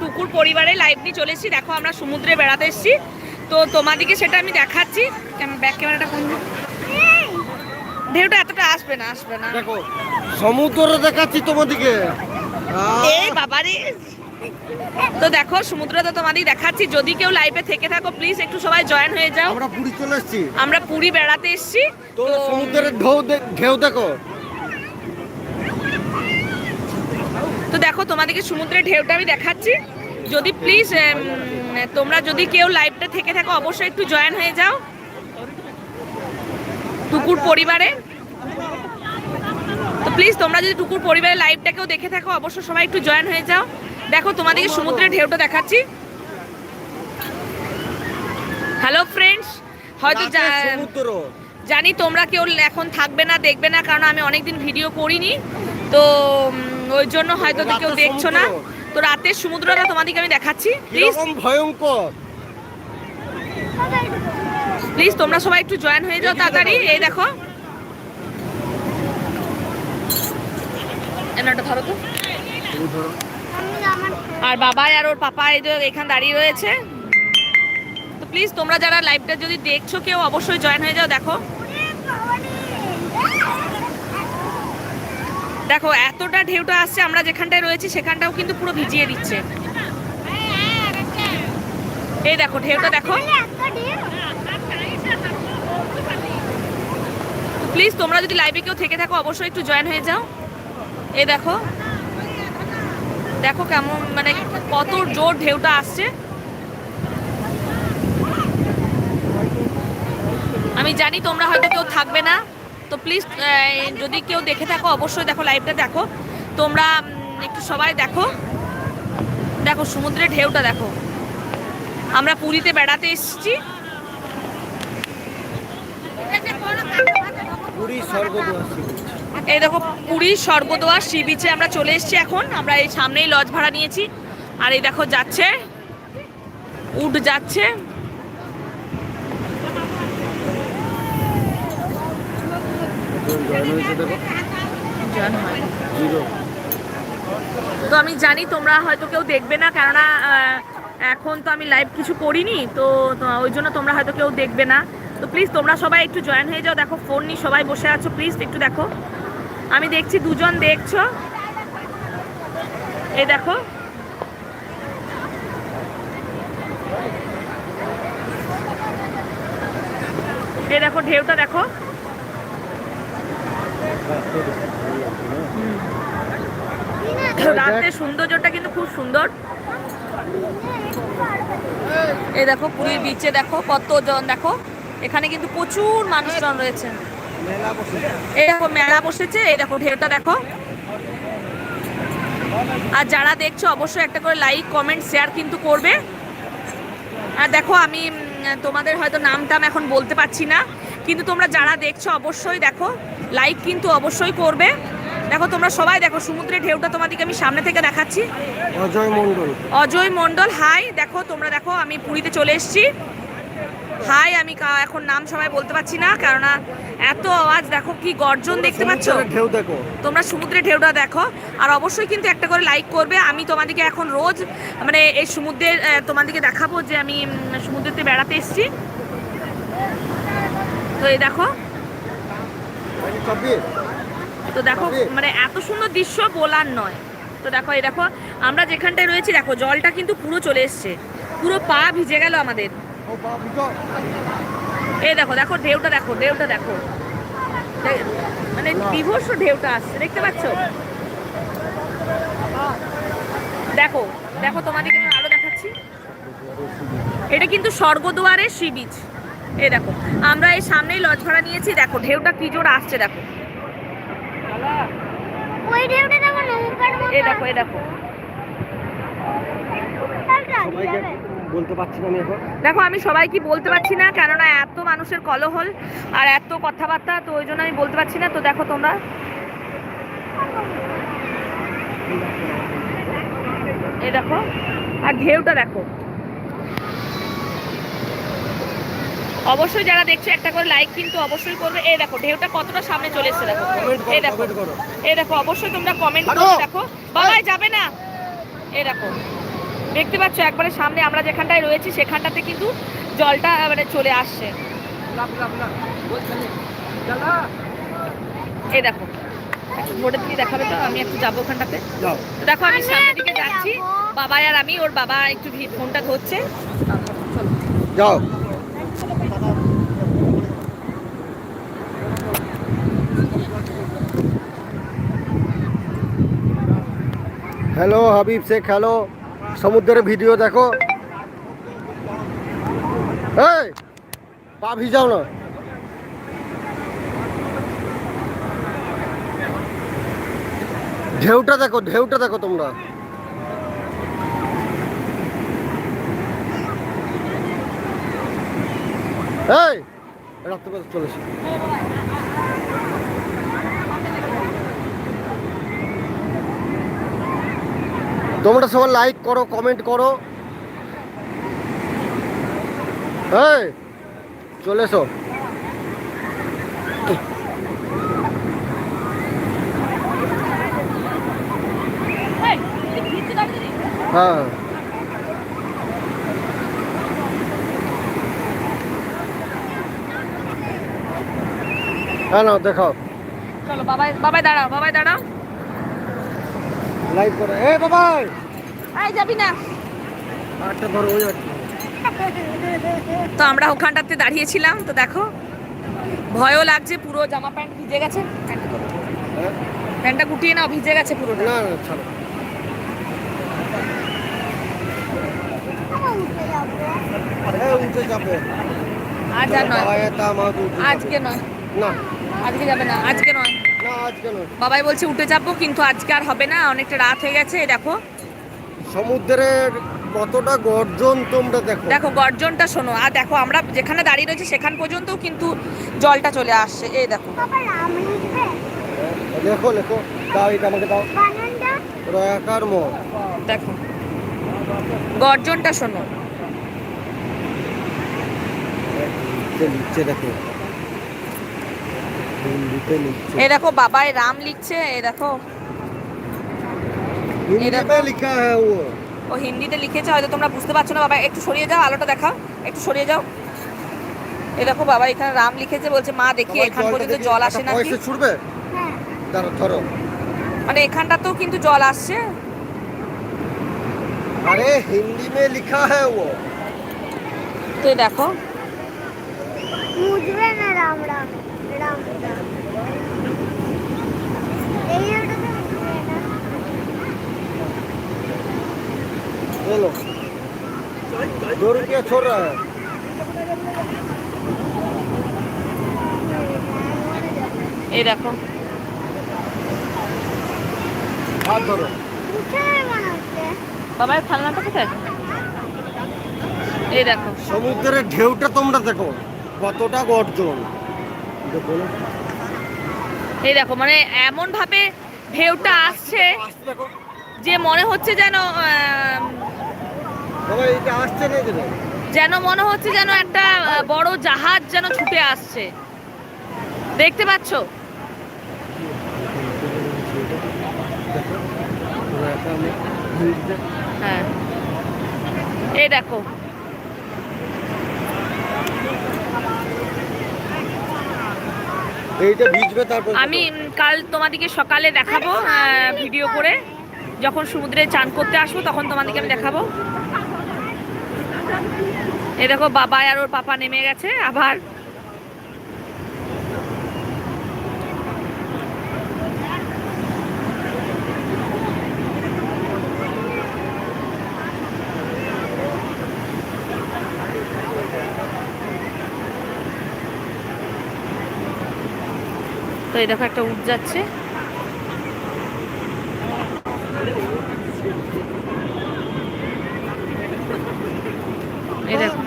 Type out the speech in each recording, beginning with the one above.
টুকুর পরিবারে লাইভ নিয়ে চলে এসেছি দেখো আমরা সমুদ্রে বেড়াতে এসেছি। তো তোমাদিকে সেটা আমি দেখাচ্ছি। ব্যাক ক্যামেরাটা কোন ঢেউটা এতটা আসবে না আসবে না। দেখো সমুদ্র দেখাচ্ছি তোমাদিকে এ বাবারে। তো দেখো সমুদ্র তো তোমাদের দেখাচ্ছি। যদি কেউ লাইভে থেকে থাকো প্লিজ একটু সবাই জয়েন হয়ে যাও। আমরা পুরী চলে এসেছি। আমরা পুরী বেড়াতে এসেছি। তো সমুদ্রের ঢেউ ঢেউ দেখো। তো দেখো তোমাদেরকে সমুদ্রের ঢেউটা আমি দেখাচ্ছি। যদি প্লিজ তোমরা যদি কেউ লাইভটা থেকে থাকো অবশ্যই একটু জয়েন হয়ে যাও। টুকুর পরিবারে। তো প্লিজ তোমরা যদি টুকুর পরিবারের লাইভটাকেও দেখে থাকো অবশ্যই সবাই একটু জয়েন হয়ে যাও। দেখো তোমাদেরকে সমুদ্রের ঢেউটা দেখাচ্ছি। হ্যালো ফ্রেন্ডস হয়তো জানি তোমরা কেউ এখন থাকবে না দেখবে না কারণ আমি অনেকদিন ভিডিও করিনি। তো ওই জন্য হয়তো কেউ দেখছ না। তো রাতের সমুদ্রটা তোমাদেরকে আমি দেখাচ্ছি। প্লিজ ভয়ঙ্কর। প্লিজ তোমরা সবাই একটু জয়েন হয়ে যাও তাড়াতাড়ি। এই দেখো। এনাটা ধরো তো। আর বাবাই আর ওর পাপা এই যে এখানে দাঁড়িয়ে রয়েছে। তো প্লিজ তোমরা যারা লাইভটা যদি দেখছ কেউ অবশ্যই জয়েন হয়ে যাও দেখো। দেখো, এতটা ঢেউটা আসছে, আমরা যেখানটায় রয়েছি সেখানটাও কিন্তু পুরো ভিজিয়ে দিচ্ছে। এই দেখো, ঢেউটা দেখো। প্লিজ তোমরা যদি লাইভে কেউ থেকে থাকো, অবশ্যই একটু জয়েন হয়ে যাও। এই দেখো। দেখো কেমন মানে কত জোর ঢেউটা আসছে। আমি জানি তোমরা হয়তো কেউ থাকবে না। তো প্লিজ যদি কেউ দেখে থাকো অবশ্যই দেখো লাইভটা দেখো। তোমরা একটু সবাই দেখো। দেখো সমুদ্রের ঢেউটা দেখো। আমরা পুরীতে বেড়াতে এসেছি। পুরী। এই দেখো পুরীর স্বর্গদোয়ার সি বিচে আমরা চলে এসেছি এখন। আমরা এই সামনেই লজ ভাড়া নিয়েছি। আর এই দেখো যাচ্ছে। উড যাচ্ছে। জয়েন হয়েছে দেখো। জিরো। তো আমি জানি তোমরা হয়তো কেউ দেখবে না কেননা এখন তো আমি লাইভ কিছু করিনি তো তো ওই জন্য তোমরা হয়তো কেউ দেখবে না। তো প্লিজ তোমরা সবাই একটু জয়েন হয়ে যাও দেখো ফোন নিয়ে সবাই বসে আছো প্লিজ একটু দেখো। আমি দেখছি দুজন দেখছ। এই দেখো। এই দেখো ঢেউটা দেখো। রাতের সৌন্দর্যটা কিন্তু খুব সুন্দর। এই দেখো, পুরীর বিচে দেখো, কতজন দেখো। এখানে কিন্তু প্রচুর মানুষজন রয়েছে। এই দেখো, মেলা বসেছে, এই দেখো, ঢেউটা দেখো। আর যারা দেখছ, অবশ্যই একটা করে লাইক কমেন্ট শেয়ার কিন্তু করবে। আর দেখো, আমি তোমাদের হয়তো নাম টাম এখন বলতে পারছি না। কিন্তু তোমরা যারা দেখছ, অবশ্যই দেখো। লাইক কিন্তু অবশ্যই করবে। দেখো তোমরা সবাই দেখো সমুদ্রের ঢেউটা তোমাদেরকে আমি সামনে থেকে দেখাচ্ছি। অজয় মন্ডল অজয় মণ্ডল হাই দেখো তোমরা দেখো আমি পুরীতে চলে এসেছি। হাই আমি এখন নাম সবাই বলতে পারছি না কেননা এত আওয়াজ দেখো কি গর্জন দেখতে পাচ্ছ? ঢেউ দেখো। তোমরা সমুদ্রের ঢেউটা দেখো আর অবশ্যই কিন্তু একটা করে লাইক করবে। আমি তোমাদেরকে এখন রোজ মানে এই সমুদ্রের তোমাদেরকে দেখাবো যে আমি সমুদ্রেতে বেড়াতে এসেছি। তো এই দেখো তো দেখো মানে এত সুন্দর দৃশ্য বলার নয়। তো দেখো এই দেখো আমরা যেখানটায় রয়েছি দেখো জলটা কিন্তু পুরো চলে এসছে। পুরো পা ভিজে গেল আমাদের। এই দেখো দেখো ঢেউটা দেখো ঢেউটা দেখো। মানে বিভৎস ঢেউটা আসছে দেখতে পাচ্ছ? দেখো দেখো তোমাদেরকে আমি আরও দেখাচ্ছি। এটা কিন্তু স্বর্গদুয়ারের সি বিচ এই দেখো আমরা এই সামনেই লজ ভাড়া নিয়েছি দেখো ঢেউটা কি জোর আসছে দেখো। ওই ঢেউটা দেখো নৌকার মতো এই দেখো বলতে পারছি না আমি এখন। দেখো আমি সবাইকে বলতে পারছি না কেননা এত মানুষের কলহল আর এত কথাবার্তা তো ওই জন্য আমি বলতে পারছি না তো দেখো তোমরা। এই দেখো আর ঢেউটা দেখো। অবশ্যই যারা দেখছ একটা করে লাইক কিন্তু অবশ্যই করবে। এই দেখো ঢেউটা কতটা সামনে চলে এসেছে দেখো। এই দেখো এই দেখো অবশ্যই তোমরা কমেন্ট। করে দেখো। বাবাই যাবে না? এই দেখো দেখতে পাচ্ছ একবারে সামনে আমরা যেখানটায় রয়েছি সেখানটাতে কিন্তু জলটা মানে চলে আসছে। এই দেখো ভোরের দিকে দেখাবে তো আমি একটু যাব ওখানটাতে। দেখো আমি সামনের দিকে যাচ্ছি। বাবা আর আমি ওর বাবা একটু ফোনটা ধরছে। যাও। হ্যালো হাবিব শেখ হ্যালো সমুদ্রের ভিডিও দেখো। এই, পা ভিজাও না। ঢেউটা দেখো ঢেউটা দেখো তোমরা। এই রাত্রেবেলা চলেছে তোমরা সবাই লাইক করো কমেন্ট করো। এই, চলে এসো। হ্যাঁ। হ্যাঁ না দেখাও। চলো, বাবাই বাবাই দাঁড়াও বাবাই দাঁড়াও। লাইক করো। এ বাবা! এই যাবি না। আটটা ধরো ওই একটা তো আমরা ওখানটাতে দাঁড়িয়েছিলাম তো দেখো ভয়ও লাগছে পুরো জামা প্যান্ট ভিজে গেছে। প্যান্টটা। হ্যাঁ? গুটিয়ে নাও ভিজে গেছে পুরো না না ছাড়ো। আজ আর নয়। আজকে নয়। না। আজকে যাবে না আজকে নয়। বাবাই বলছে উঠে যাব কিন্তু আজকে আর হবে না অনেকটা রাত হয়ে গেছে দেখো। সমুদ্রের কতটা গর্জন তোমরা দেখো। দেখো গর্জনটা শোনো আর দেখো আমরা যেখানে দাঁড়িয়ে রয়েছি সেখান পর্যন্তও কিন্তু জলটা চলে আসছে এই দেখো। লিখবে? লেখো লেখো দাও এটা আমাকে দাও। ম দেখো গর্জনটা শোনো। দেখো। এ দেখো বাবাই রাম লিখছে এ দেখো। হ্যাঁ, ও। হিন্দিতে লিখেছে হয়তো তোমরা বুঝতে পারছ না। বাবা একটু সরিয়ে যাও আলোটা দেখা একটু সরিয়ে যাও। দেখো বাবা এখানে রাম লিখেছে বলছে মা দেখি এখান পর্যন্ত জল আসে না কি ছুটবে? হ্যাঁ। ধরো। মানে তো কিন্তু জল আসছে। আরে হিন্দি মে লিখা হ্যায় ও। তো দেখো। বুঝবে না রাম রাম। রাম রাম এই ওটাতে মুজবে না ले लो दो रुपया छोड़ रहा है এই দেখো हाथ धरो উঠে বানাচ্ছে বাবার খেলনাটা কোথায় এই দেখো সমুদ্রের ঢেউটা তোমরা দেখো কতটা গর্জন দেখো না। এই দেখো মানে এমন ভাবে ঢেউটা আসছে যে মনে হচ্ছে যেন যেন মনে হচ্ছে যেন একটা বড় জাহাজ যেন ছুটে আসছে। দেখতে পাচ্ছ? হ্যাঁ। এই দেখো এইটা ভিজবে তারপর আমি কাল তোমাদেরকে সকালে দেখাবো ভিডিও করে। যখন সমুদ্রে চান করতে আসব তখন তোমাদেরকে আমি দেখাবো। এ দেখো বাবা আর ওর পাপা নেমে গেছে আবার এই দেখো একটা উঠ যাচ্ছে। দেখো।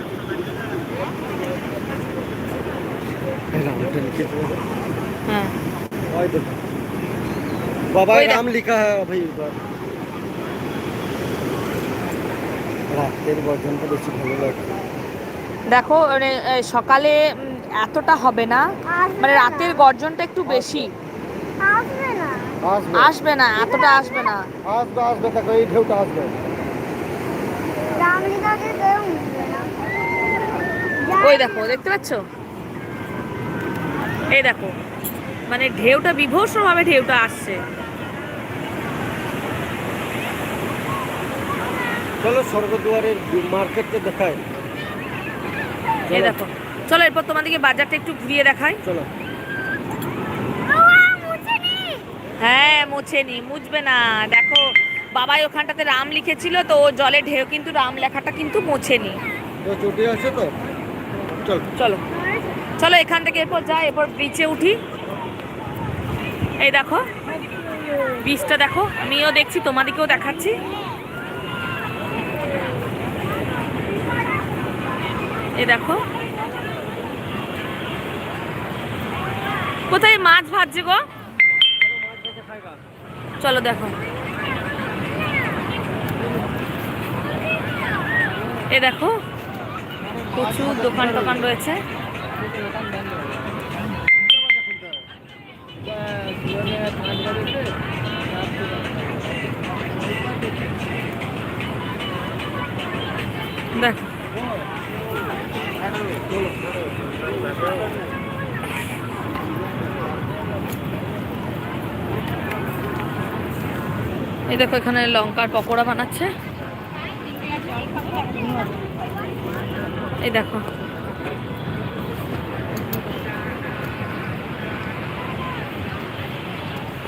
হ্যাঁ। নাম হ্যাঁ বেশি ভালো দেখো মানে সকালে এতটা হবে না। মানে রাতের গর্জনটা একটু বেশি। আসবে না। এতটা আসবে না। আসবে আসবে দেখো এই ঢেউটা আসবে। ওই দেখো দেখতে পাচ্ছ? এই দেখো মানে ঢেউটা বিভৎসভাবে ঢেউটা আসছে। চলো স্বর্গদুয়ারের মার্কেটকে দেখায় এই দেখো। চলো এরপর তোমাদেরকে বাজারটা একটু ঘুরিয়ে দেখাই। চলো। হ্যাঁ মোছেনি মুছবে না। দেখো বাবাই ওখানটাতে রাম লিখেছিল তো ও জলে ঢেউ কিন্তু রাম লেখাটা কিন্তু মোছেনি। তো চটি আছে তো? চল। চলো। চলো এখান থেকে এরপর যাই এরপর বিচে উঠি। এই দেখো বিচটা দেখো আমিও দেখছি তোমাদেরকেও দেখাচ্ছি। এই দেখো কোথায় মাছ ভাজছে গো? চলো দেখো। এ দেখো প্রচুর দোকান টোকান রয়েছে। দেখো। এই দেখো এখানে লঙ্কার পকোড়া বানাচ্ছে। এই দেখো।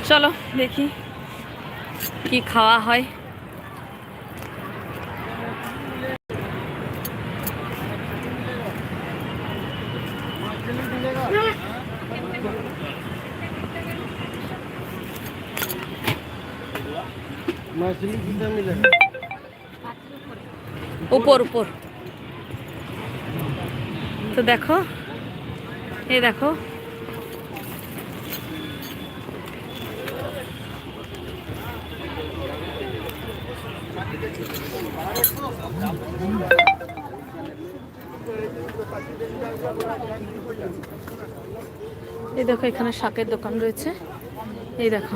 চলো দেখি কি খাওয়া হয়। উপর উপর। তো দেখো এই দেখো। এই দেখো এখানে শাকের দোকান রয়েছে। এই দেখো।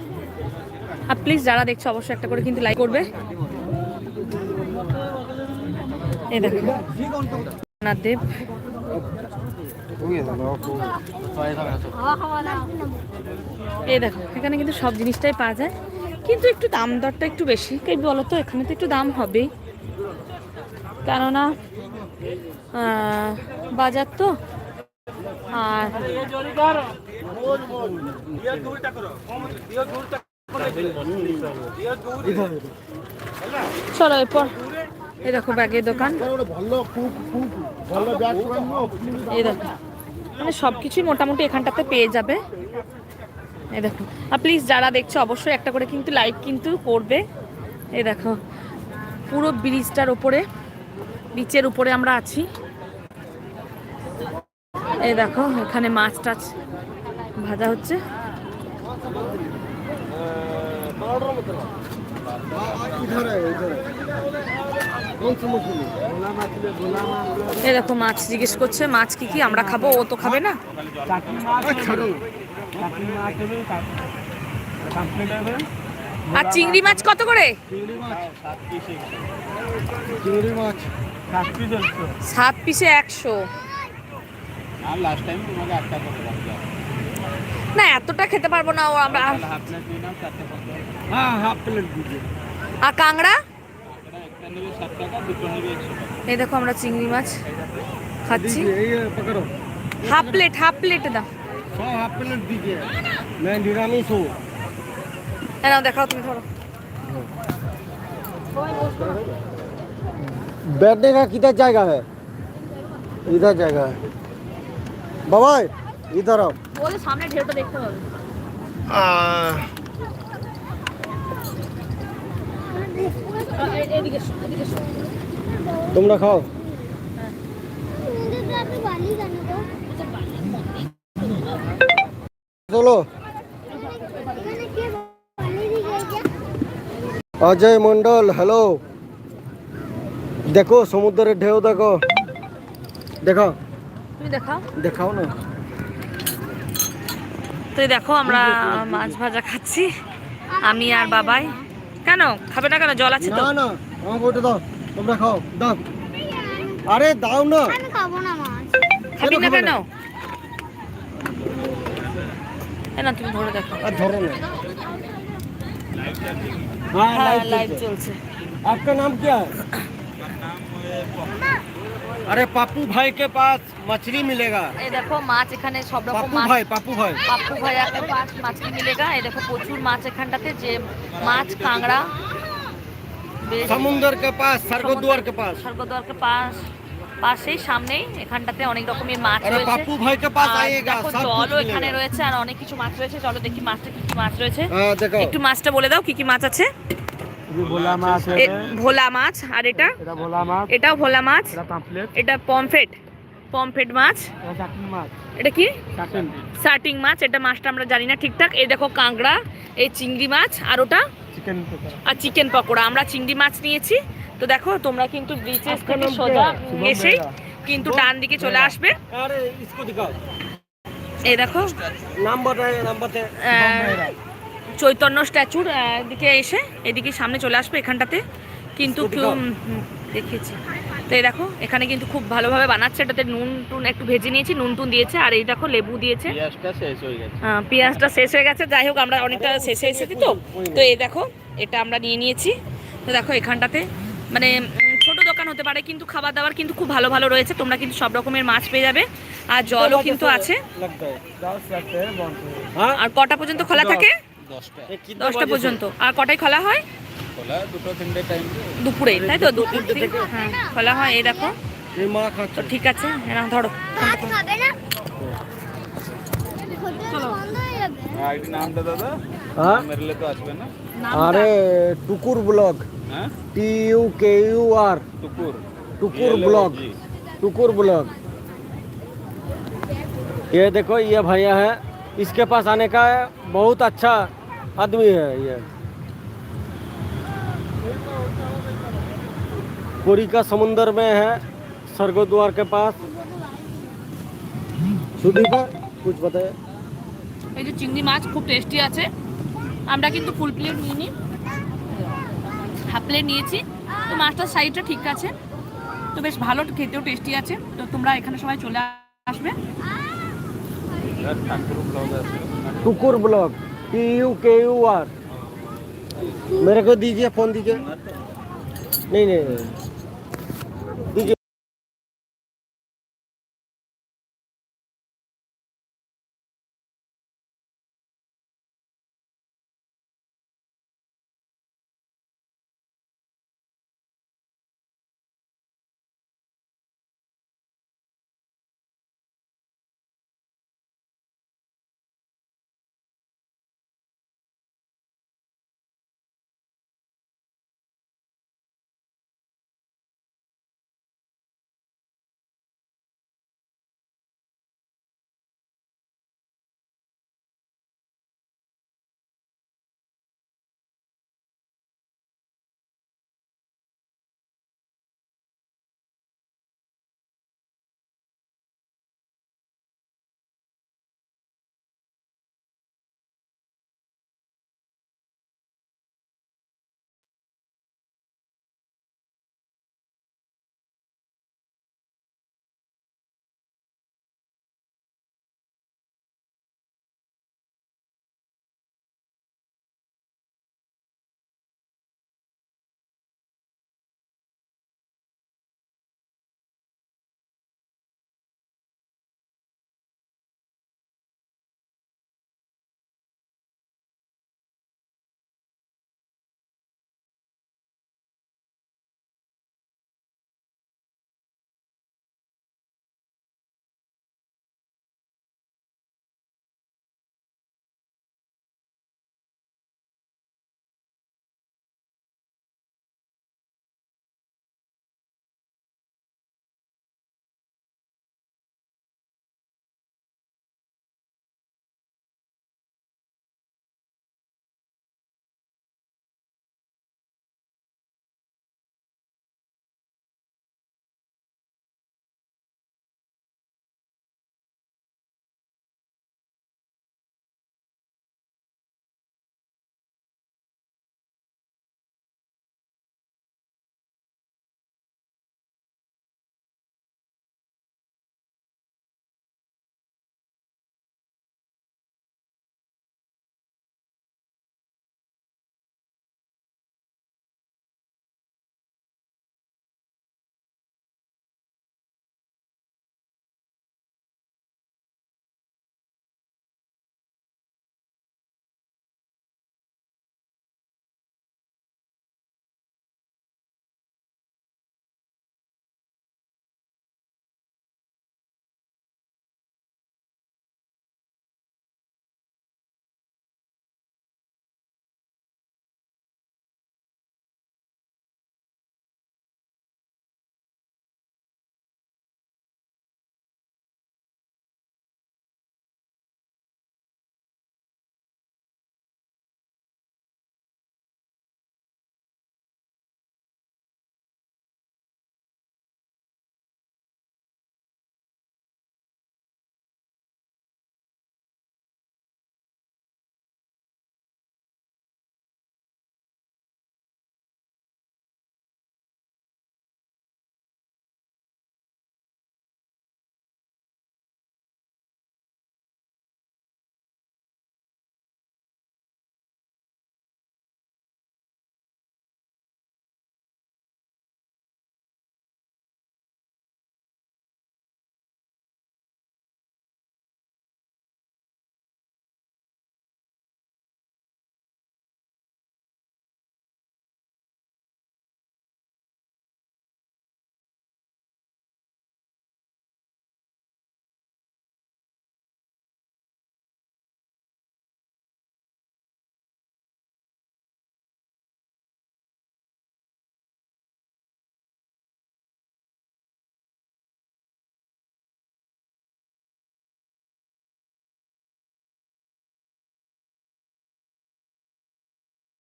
আর প্লিজ যারা দেখছ, অবশ্যই একটা করে কিন্তু লাইক করবে। দেখো দেখো, এখানে কিন্তু সব জিনিসটাই পাওয়া যায়। কিন্তু একটু দাম দরটা একটু বেশি। বলো তো এখানে তো একটু দাম হবেই। কেননা বাজার তো। আর চলো এরপর। এই দেখো ব্যাগের দোকান। এই দেখো। মানে সব কিছুই মোটামুটি এখানটাতে পেয়ে যাবে। এই দেখো। আর প্লিজ যারা দেখছে, অবশ্যই একটা করে কিন্তু লাইক কিন্তু করবে। এই দেখো। পুরো ব্রিজটার ওপরে বিচের উপরে আমরা আছি। এই দেখো, এখানে মাছ টাছ ভাজা হচ্ছে। এই দেখো মাছ জিজ্ঞেস করছে, মাছ কি কি? আমরা খাব, ও তো খাবে না? আর চিংড়ি মাছ কত করে? সাত পিসে একশো। না, এতটা খেতে পারব না ও, আমরা হাফ প্লেট নিয়ে নাও চারটে করতে हाँ हाफ प्लेट दीजिए আর কাংড়া একটা নেবে ষাট টাকা দুটো নেবে একশো টাকা এই দেখো আমরা চিংড়ি মাছ খাচ্ছি दीजिए ये पकड़ो হাফ প্লেট হাফ প্লেট দাও सौ हाफ प्लेट दीजिए मैं निरामिष हूँ এ নাও দেখাও তুমি ধরো बैठने का किधर जाएगा है इधर जाएगा है बाबा इधर आओ ওদের সামনে ঢেউটা দেখতে হবে তোমরা খাও। চলো। অজয় মন্ডল হ্যালো দেখো সমুদ্রের ঢেউ দেখো। দেখো দেখাও। না। তো দেখো আমরা মাছ ভাজা খাচ্ছি। আমি আর বাবাই। কেন? খাবে না কেন? জল আছে তো। না না আমাকে ওটা দাও। তোমরা খাও দাও। আরে দাও না। আমি খাব না মাছ খাবি না কেন? না তুমি ধরে দেখো। আর ধরো না। হ্যাঁ, হ্যাঁ লাইভ চলছে। আপনার নাম কি আরে পাপু ভাই কে পাশ মাছলি মিলেগা এই দেখো মাছ এখানে সব রকম মাছ। ভাই পাপু ভাই পাপু ভাই কে পাস মাছলি মিলেগা এই দেখো প্রচুর মাছ এখানটাতে যে মাছ কাঁকড়া। সমুদ্র কে পাশ স্বর্গদ্বার কে পাশ স্বর্গদ্বার কে পাশ পাশেই সামনেই এখানটাতে অনেক রকমের মাছ রয়েছে। পাপু ভাই কে পাশ আইয়েগা সব জলও এখানে রয়েছে আর অনেক কিছু মাছ রয়েছে। চলো দেখি মাছটা কি কি মাছ রয়েছে। একটু মাছটা বলে দাও কি কি মাছ আছে। ভোলা মাছ আর এটা? এটাও ভোলা মাছ? এটা পামফ্লেট। এটা পমফ্রেট। পমফ্রেট মাছ? এটা কি? সার্টিং মাছ এটা মাছটা আমরা জানি না ঠিকঠাক। এই দেখো কাঁকড়া এই চিংড়ি মাছ আর ওটা? আর চিকেন পকোড়া। আমরা চিংড়ি মাছ নিয়েছি। তো দেখো তোমরা কিন্তু বিশেষ করে সোজা এসেই কিন্তু ডান দিকে চলে আসবে। এই দেখো। নাম্বার নাম্বার চৈতন্য স্ট্যাচুর দিকে এসে এদিকে সামনে চলে আসবে এখানটাতে। কিন্তু দেখেছি তো এই দেখো এখানে কিন্তু খুব ভালোভাবে বানাচ্ছে। এটাতে নুন টুন একটু ভেজে নিয়েছি নুন টুন দিয়েছে। আর এই দেখো লেবু দিয়েছে। পেঁয়াজটা শেষ হয়ে গেছে। যাই হোক আমরা অনেকটা শেষে এসেছি তো। তো এই দেখো এটা আমরা নিয়ে নিয়েছি। তো দেখো এখানটাতে মানে ছোটো দোকান হতে পারে কিন্তু খাবার দাবার কিন্তু খুব ভালো ভালো রয়েছে। তোমরা কিন্তু সব রকমের মাছ পেয়ে যাবে। আর জলও কিন্তু আছে। আর কটা পর্যন্ত খোলা থাকে? দশটা ये कितने দশটা बजे से? পর্যন্ত আর কটায় খোলা হয় খোলা দুটো তিনটে টাইম দুপুরে তাই তো দুপুর থেকে হ্যাঁ খোলা হয় এই দেখো ये माँ তো खाते ঠিক আছে এরা ধরো ভাত খাবে না হোটেল বন্ধ হয়ে যাবে আইডি নামটা দাদা हाँ মেরলে তো আসবে না अरे टुकुर ब्लॉग হ্যাঁ T U K U R Tukur Tukur YLOG blog टुकुर ब्लॉग ये देखो ये भैया है इसके पास आने का बहुत अच्छा आदमी है ये पुरी का समुंदर में है स्वर्गद्वार के पास सुदीपा कुछ बताए এই যে চিংড়ি মাছ খুব টেস্টি আছে আমরা কিন্তু ফুল প্লেট নিইনি হাফ প্লেট নিয়েছি তো মাছটার সাইজটা ঠিক আছে তো বেশ ভালো খেতেও টেস্টি আছে তো তোমরা এখানে সবাই চলে আসবে ঠাকুর blog T U K U R मेरे को दीजिए फ़ोन दीजिए। नहीं नहीं, नहीं।